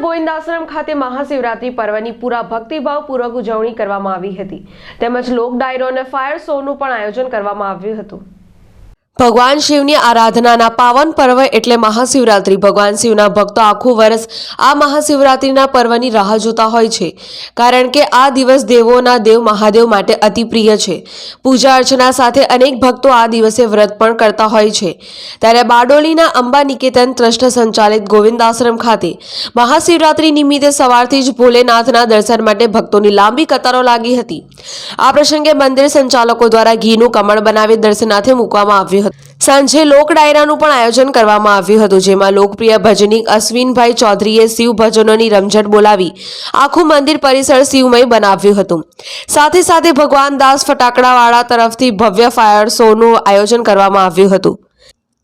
ગોવિંદ આશ્રમ ખાતે મહાશિવરાત્રી પર્વની પૂરા ભક્તિભાવપૂર્વક ઉજવણી કરવામાં આવી હતી. તેમજ લોક ડાયરો અને ફાયર શોનું પણ આયોજન કરવામાં આવ્યું હતું. ભગવાન શિવની આરાધનાના પાવન પર્વ એટલે મહાશિવરાત્રી. ભગવાન શિવના ભક્તો આખું વર્ષ આ મહાશિવરાત્રિના પર્વની રાહ જોતા હોય છે. કારણ કે આ દિવસ દેવોના દેવ મહાદેવ માટે અતિ પ્રિય છે. પૂજા અર્ચના સાથે અનેક ભક્તો આ દિવસે વ્રત પણ કરતા હોય છે. ત્યારે બારડોલીના અંબા નિકેતન ટ્રસ્ટ સંચાલિત ગોવિંદ આશ્રમ ખાતે મહાશિવરાત્રી નિમિત્તે સવારથી જ ભોલેનાથના દર્શન માટે ભક્તોની લાંબી કતારો લાગી હતી. આ પ્રસંગે મંદિર સંચાલકો દ્વારા ઘીનું કમળ બનાવી દર્શનાર્થે મૂકવામાં આવ્યું હતું. સાંજે લોક ડાયરાનું પણ આયોજન કરવામાં આવ્યું હતું જેમાં લોકપ્રિય ભજનીક અશ્વિનભાઈ ચૌધરીએ શિવ ભજનોની રમઝટ બોલાવી આખું મંદિર પરિસર શિવમય બનાવ્યું હતું. સાથે સાથે ભગવાન દાસ ફટાકડાવાળા તરફથી ભવ્ય ફાયર શોનું આયોજન કરવામાં આવ્યું હતું.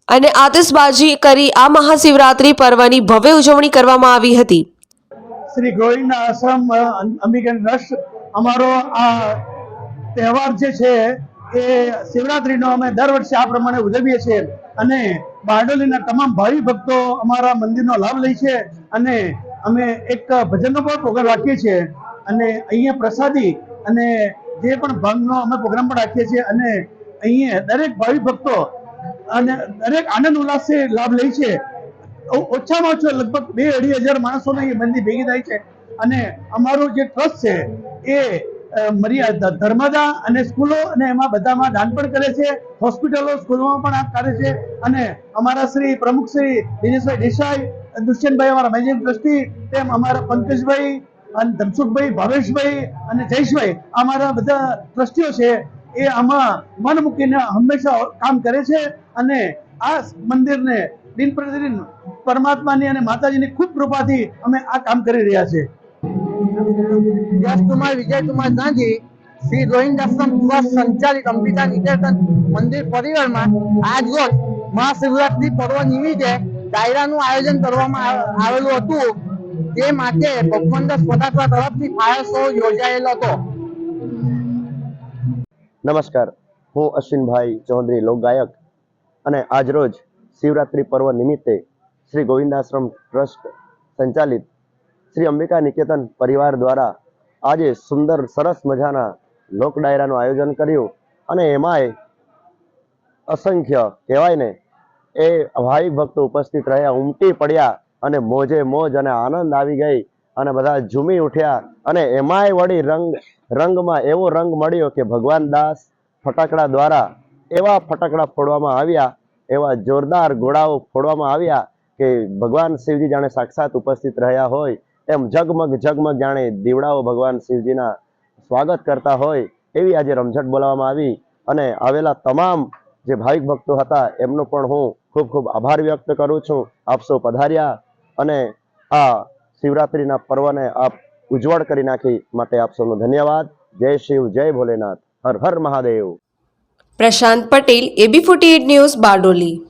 અને આતિશબાજી કરી આ મહાશિવરાત્રી પર્વની ભવ્ય ઉજવણી કરવામાં આવી હતી. શ્રી ગોવિંદ આશ્રમ અ, અંબિકા ટ્રસ્ટ અમારો આ તહેવાર જે છે એ શિવરાત્રીનો અમે દર વર્ષે આ પ્રમાણે ઉજવીએ છીએ અને બારડોલીના તમામ ભાવિ ભક્તો અમારા મંદિરનો લાભ લે છે અને અમે એક ભજનનો પણ પ્રોગ્રામ રાખીએ છીએ અને અહીંયા પ્રસાદી અને જે પણ ભંગનો અમે પ્રોગ્રામ પણ રાખીએ છીએ અને અહીંયા દરેક ભાવિ ભક્તો અને દરેક આનંદ ઉલ્લાસથી લાભ લે છે. ઓછામાં ઓછો લગભગ બે અઢી હજાર માણસોને એ મંદિર ભેગી થાય છે અને અમારું જે ટ્રસ્ટ છે એ મર્યાદા, ધર્મદા અને સ્કૂલો અને એમાં બધામાં દાન પણ કરે છે. હોસ્પિટલો, સ્કૂલોમાં પણ આ કરે છે. અને અમારા શ્રી પ્રમુખ શ્રી દિનેશભાઈ દેસાઈ, દુષ્યંતભાઈ અમારા મેનેજિંગ ટ્રસ્ટી, તેમ અમારા પંકજભાઈ અને ધમસુખભાઈ ભાવેશભાઈ અને જયેશભાઈ અમારા બધા ટ્રસ્ટીઓ છે. એ આમાં મન મૂકીને હંમેશા કામ કરે છે. અને આ મંદિરને દિન પ્રતિદિન પરમાત્માની અને માતાજીની ખૂબ કૃપાથી અમે આ કામ કરી રહ્યા છે. યશકુમાર વિજયકુમાર ગાંધી, શ્રી રોહિંગ આશ્રમ ટ્રસ્ટ સંચાલિત અંબિકા નિકેતન મંદિર પરિવારમાં આજ રોજ મહાશિવરાત્રી પર્વ નિમિત્તે ડાયરાનું આયોજન કરવામાં આવેલું હતું. તે માટે ભગવંત સ્વતંત્ર તરફથી ફાયર શો યોજાયેલો હતો. નમસ્કાર. હું અશ્વિનભાઈ ચૌધરી, લોકગાયક. અને આજરોજ શિવરાત્રિ પર્વ નિમિત્તે શ્રી ગોવિંદાશ્રમ ટ્રસ્ટ સંચાલિત શ્રી અંબિકા નિકેતન પરિવાર દ્વારા આજે સુંદર, સરસ મજાના લોક આયોજન કર્યું અને એમાંય અસંખ્ય કહેવાય ને, એ ભાવિક ભક્તો ઉપસ્થિત રહ્યા, ઉમટી પડ્યા અને મોજે મોજ અને આનંદ આવી ગઈ અને બધા ઝૂમી ઉઠ્યા અને એમાંય વળી રંગ, રંગમાં એવો રંગ મળ્યો કે ભગવાન દાસ ફટાકડા દ્વારા એવા ફટાકડા ફોડવામાં આવ્યા, એવા જોરદાર ગોળાઓ ફોડવામાં આવ્યા કે ભગવાન શિવજી જાણે સાક્ષાત ઉપસ્થિત રહ્યા હોય એમ ઝગમગ ઝગમગ જાણે દીવડાઓ ભગવાન શિવજીના સ્વાગત કરતા હોય એવી આજે રમઝટ બોલાવવામાં આવી અને આવેલા તમામ જે ભાવિક ભક્તો હતા એમનો પણ હું ખૂબ ખૂબ આભાર વ્યક્ત કરું છું. આપ પધાર્યા અને આ શિવરાત્રિના પર્વને આપ ઉજ્જવળ કરી નાખી માટે આપ ધન્યવાદ. જય શિવ, જય ભોલેનાથ. હર હર Mahadev. Prashant Patel, AB forty news Bardoli.